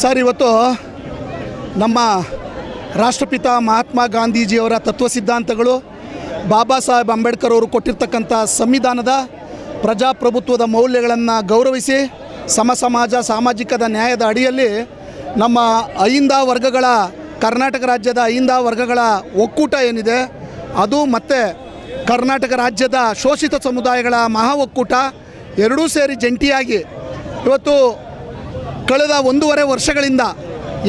Sir, ಇವತ್ತು ನಮ್ಮ ರಾಷ್ಟ್ರಪಿತ ಮಹಾತ್ಮ ಗಾಂಧೀಜಿಯವರ ತತ್ವ ಸಿದ್ಧಾಂತಗಳು ಬಾಬಾ ಸಾಹೇಬ್ ಅಂಬೇಡ್ಕರ್ ಅವರು ಕೊಟ್ಟಿರ್ತಕ್ಕಂಥ ಸಂವಿಧಾನದ ಪ್ರಜಾಪ್ರಭುತ್ವದ ಮೌಲ್ಯಗಳನ್ನು ಗೌರವಿಸಿ ಸಮ ಸಮಾಜ ಸಾಮಾಜಿಕದ ನ್ಯಾಯದ ಅಡಿಯಲ್ಲಿ ನಮ್ಮ ಅಹಿಂದ ವರ್ಗಗಳ, ಕರ್ನಾಟಕ ರಾಜ್ಯದ ಅಹಿಂದ ವರ್ಗಗಳ ಒಕ್ಕೂಟ ಏನಿದೆ, ಅದು ಮತ್ತು ಕರ್ನಾಟಕ ರಾಜ್ಯದ ಶೋಷಿತ ಸಮುದಾಯಗಳ ಮಹಾ ಒಕ್ಕೂಟ, ಎರಡೂ ಸೇರಿ ಜಂಟಿಯಾಗಿ ಇವತ್ತು ಕಳೆದ ಒಂದೂವರೆ ವರ್ಷಗಳಿಂದ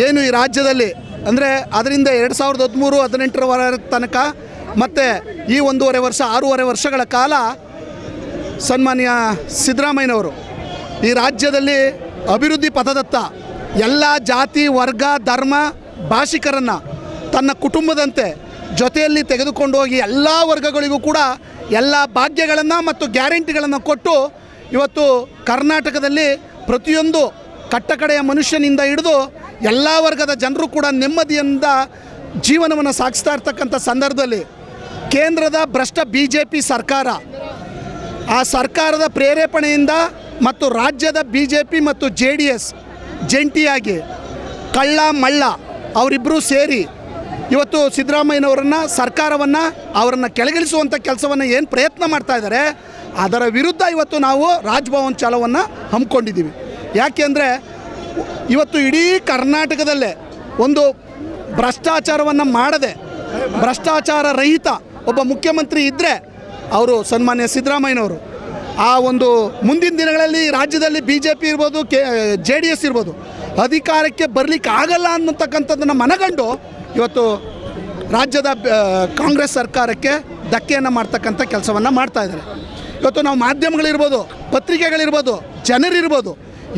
ಏನು ಈ ರಾಜ್ಯದಲ್ಲಿ ಅಂದರೆ ಅದರಿಂದ ಎರಡು ಸಾವಿರದ ಹದಿಮೂರು ಹದಿನೆಂಟರವರ ತನಕ ಮತ್ತು ಈ ಒಂದೂವರೆ ವರ್ಷ, ಆರೂವರೆ ವರ್ಷಗಳ ಕಾಲ ಸನ್ಮಾನ್ಯ ಸಿದ್ದರಾಮಯ್ಯನವರು ಈ ರಾಜ್ಯದಲ್ಲಿ ಅಭಿವೃದ್ಧಿ ಪಥದತ್ತ ಎಲ್ಲ ಜಾತಿ, ವರ್ಗ, ಧರ್ಮ ಭಾಷಿಕರನ್ನು ತನ್ನ ಕುಟುಂಬದಂತೆ ಜೊತೆಯಲ್ಲಿ ತೆಗೆದುಕೊಂಡು ಹೋಗಿ ಎಲ್ಲ ವರ್ಗಗಳಿಗೂ ಕೂಡ ಎಲ್ಲ ಭಾಗ್ಯಗಳನ್ನು ಮತ್ತು ಗ್ಯಾರಂಟಿಗಳನ್ನು ಕೊಟ್ಟು ಇವತ್ತು ಕರ್ನಾಟಕದಲ್ಲಿ ಪ್ರತಿಯೊಂದು ಕಟ್ಟಕಡೆಯ ಮನುಷ್ಯನಿಂದ ಹಿಡಿದು ಎಲ್ಲ ವರ್ಗದ ಜನರು ಕೂಡ ನೆಮ್ಮದಿಯಿಂದ ಜೀವನವನ್ನು ಸಾಗಿಸ್ತಾ ಇರ್ತಕ್ಕಂಥ ಸಂದರ್ಭದಲ್ಲಿ ಕೇಂದ್ರದ ಭ್ರಷ್ಟ ಬಿ ಜೆ ಪಿ ಸರ್ಕಾರ, ಆ ಸರ್ಕಾರದ ಪ್ರೇರೇಪಣೆಯಿಂದ ಮತ್ತು ರಾಜ್ಯದ ಬಿ ಜೆ ಪಿ ಮತ್ತು ಜೆ ಡಿ ಎಸ್ ಜಂಟಿಯಾಗಿ ಕಳ್ಳ ಮಳ್ಳ ಅವರಿಬ್ಬರೂ ಸೇರಿ ಇವತ್ತು ಸಿದ್ದರಾಮಯ್ಯನವರನ್ನು, ಸರ್ಕಾರವನ್ನು ಅವರನ್ನು ಕೆಳಗಿಳಿಸುವಂಥ ಕೆಲಸವನ್ನು ಏನು ಪ್ರಯತ್ನ ಮಾಡ್ತಾ ಇದ್ದಾರೆ ಅದರ ವಿರುದ್ಧ ಇವತ್ತು ನಾವು ರಾಜ್ಭವನ್ ಚಾಲವನ್ನು ಹಮ್ಮಿಕೊಂಡಿದ್ದೀವಿ. ಯಾಕೆಂದರೆ ಇವತ್ತು ಇಡೀ ಕರ್ನಾಟಕದಲ್ಲೇ ಒಂದು ಭ್ರಷ್ಟಾಚಾರವನ್ನು ಮಾಡದೆ, ಭ್ರಷ್ಟಾಚಾರ ರಹಿತ ಒಬ್ಬ ಮುಖ್ಯಮಂತ್ರಿ ಇದ್ದರೆ ಅವರು ಸನ್ಮಾನ್ಯ ಸಿದ್ದರಾಮಯ್ಯನವರು. ಆ ಒಂದು ಮುಂದಿನ ದಿನಗಳಲ್ಲಿ ರಾಜ್ಯದಲ್ಲಿ ಬಿ ಜೆ ಪಿ ಇರ್ಬೋದು, ಕೆ, ಜೆ ಡಿ ಎಸ್ ಇರ್ಬೋದು, ಅಧಿಕಾರಕ್ಕೆ ಬರಲಿಕ್ಕೆ ಆಗಲ್ಲ ಅನ್ನತಕ್ಕಂಥದ್ದನ್ನು ಮನಗಂಡು ಇವತ್ತು ರಾಜ್ಯದ ಕಾಂಗ್ರೆಸ್ ಸರ್ಕಾರಕ್ಕೆ ಧಕ್ಕೆಯನ್ನು ಮಾಡ್ತಕ್ಕಂಥ ಕೆಲಸವನ್ನು ಮಾಡ್ತಾ ಇದ್ದಾರೆ. ಇವತ್ತು ನಾವು ಮಾಧ್ಯಮಗಳಿರ್ಬೋದು, ಪತ್ರಿಕೆಗಳಿರ್ಬೋದು, ಜನರಿರ್ಬೋದು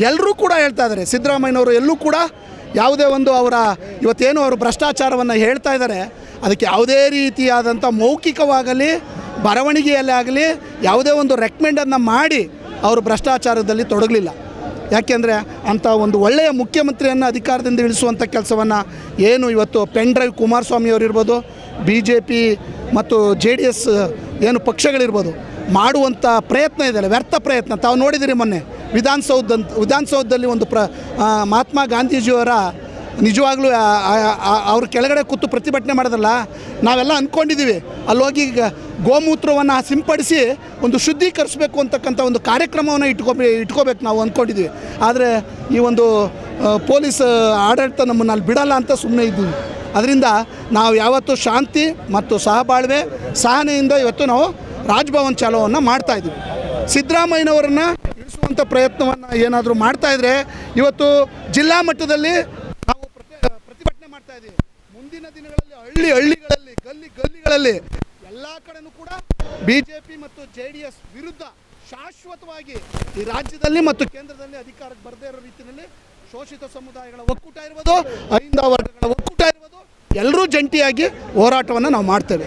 ಎಲ್ಲರೂ ಕೂಡ ಹೇಳ್ತಾ ಇದ್ದಾರೆ. ಸಿದ್ದರಾಮಯ್ಯನವರು ಎಲ್ಲೂ ಕೂಡ ಯಾವುದೇ ಒಂದು ಅವರ ಇವತ್ತೇನು ಅವರು ಭ್ರಷ್ಟಾಚಾರವನ್ನು ಹೇಳ್ತಾ ಇದ್ದಾರೆ. ಅದಕ್ಕೆ ಯಾವುದೇ ರೀತಿಯಾದಂಥ ಮೌಖಿಕವಾಗಲಿ, ಬರವಣಿಗೆಯಲ್ಲೇ ಆಗಲಿ, ಯಾವುದೇ ಒಂದು ರೆಕಮೆಂಡನ್ನು ಮಾಡಿ ಅವರು ಭ್ರಷ್ಟಾಚಾರದಲ್ಲಿ ತೊಡಗಲಿಲ್ಲ. ಯಾಕೆಂದರೆ ಅಂಥ ಒಂದು ಒಳ್ಳೆಯ ಮುಖ್ಯಮಂತ್ರಿಯನ್ನು ಅಧಿಕಾರದಿಂದ ಇಳಿಸುವಂಥ ಕೆಲಸವನ್ನು ಏನು ಇವತ್ತು ಪೆನ್ ಡ್ರೈವ್ ಕುಮಾರಸ್ವಾಮಿಯವರಿರ್ಬೋದು ಬಿ ಜೆ ಪಿ ಮತ್ತು ಜೆ ಡಿ ಎಸ್ ಏನು ಪಕ್ಷಗಳಿರ್ಬೋದು ಮಾಡುವಂಥ ಪ್ರಯತ್ನ ಇದೆಯಲ್ಲ ವ್ಯರ್ಥ ಪ್ರಯತ್ನ. ತಾವು ನೋಡಿದಿರಿ ಮೊನ್ನೆ ವಿಧಾನಸೌಧ ವಿಧಾನಸೌಧದಲ್ಲಿ ಒಂದು ಪ್ರ ಮಹಾತ್ಮ ಗಾಂಧೀಜಿಯವರ, ನಿಜವಾಗ್ಲೂ ಅವ್ರ ಕೆಳಗಡೆ ಕೂತು ಪ್ರತಿಭಟನೆ ಮಾಡೋದಲ್ಲ ನಾವೆಲ್ಲ ಅಂದ್ಕೊಂಡಿದ್ದೀವಿ ಅಲ್ಲಿ ಹೋಗಿ ಈಗ ಗೋಮೂತ್ರವನ್ನು ಸಿಂಪಡಿಸಿ ಒಂದು ಶುದ್ಧೀಕರಿಸಬೇಕು ಅಂತಕ್ಕಂಥ ಒಂದು ಕಾರ್ಯಕ್ರಮವನ್ನು ಇಟ್ಕೊ ಇಟ್ಕೋಬೇಕು ನಾವು ಅಂದ್ಕೊಂಡಿದ್ದೀವಿ ಆದರೆ ಈ ಒಂದು ಪೊಲೀಸ್ ಆಡಳಿತ ನಮ್ಮನ್ನು ಅಲ್ಲಿ ಬಿಡಲ್ಲ ಅಂತ ಸುಮ್ಮನೆ ಇದ್ದೀವಿ. ಅದರಿಂದ ನಾವು ಯಾವತ್ತೂ ಶಾಂತಿ ಮತ್ತು ಸಹಬಾಳ್ವೆ, ಸಹನೆಯಿಂದ ಇವತ್ತು ನಾವು ರಾಜ್ಭವನ್ ಚಾಲೋವನ್ನು ಮಾಡ್ತಾ ಇದ್ದೀವಿ. ಸಿದ್ದರಾಮಯ್ಯನವರನ್ನು ಇಳಿಸುವಂಥ ಪ್ರಯತ್ನವನ್ನು ಏನಾದರೂ ಮಾಡ್ತಾ ಇದ್ದರೆ ಇವತ್ತು ಜಿಲ್ಲಾ ಮಟ್ಟದಲ್ಲಿ ನಾವು ಪ್ರತಿ- ಪ್ರತಿಭಟನೆ ಮಾಡ್ತಾ ಇದ್ದೀವಿ. ಮುಂದಿನ ದಿನಗಳಲ್ಲಿ ಹಳ್ಳಿ ಹಳ್ಳಿಗಳಲ್ಲಿ, ಗಲ್ಲಿ ಗಲ್ಲಿಗಳಲ್ಲಿ ಎಲ್ಲ ಕಡೆನೂ ಕೂಡ ಬಿ ಜೆ ಪಿ ಮತ್ತು ಜೆ ಡಿ ಎಸ್ ವಿರುದ್ಧ ಶಾಶ್ವತವಾಗಿ ಈ ರಾಜ್ಯದಲ್ಲಿ ಮತ್ತು ಕೇಂದ್ರದಲ್ಲಿ ಅಧಿಕಾರಕ್ಕೆ ಬರದೇ ಇರೋ ರೀತಿಯಲ್ಲಿ ಶೋಷಿತ ಸಮುದಾಯಗಳ ಒಕ್ಕೂಟ ಇರ್ಬೋದು ಅಹಿಂದ ವರ್ಗಗಳ ಒಕ್ಕೂಟ ಇರ್ಬೋದು, ಎಲ್ಲರೂ ಜಂಟಿಯಾಗಿ ಹೋರಾಟವನ್ನು ನಾವು ಮಾಡ್ತೇವೆ.